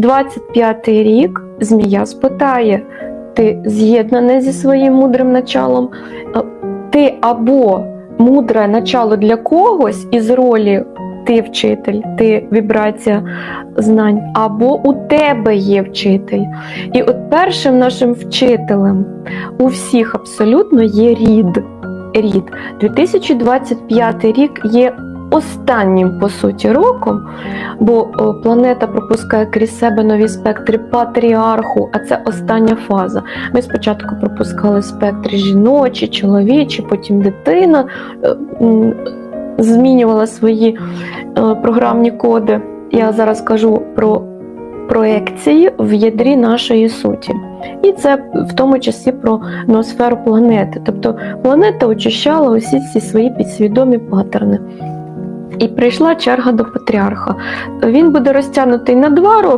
25-й рік змія спитає, ти з'єднаний зі своїм мудрим началом, Е, ти або мудре начало для когось із ролі ти вчитель, ти вібрація знань, або у тебе є вчитель. І от першим нашим вчителем у всіх абсолютно є рід. Рід. 2025 рік є останнім по суті роком, бо планета пропускає крізь себе нові спектри патріарху, а це остання фаза. Ми спочатку пропускали спектри жіночі, чоловічі, потім дитина е, змінювала свої е, програмні коди. Я зараз кажу про проекції в ядрі нашої суті. І це в тому числі про ноосферу планети. Тобто планета очищала усі ці свої підсвідомі паттерни. І прийшла черга до патріарха. Він буде розтягнутий на два роки.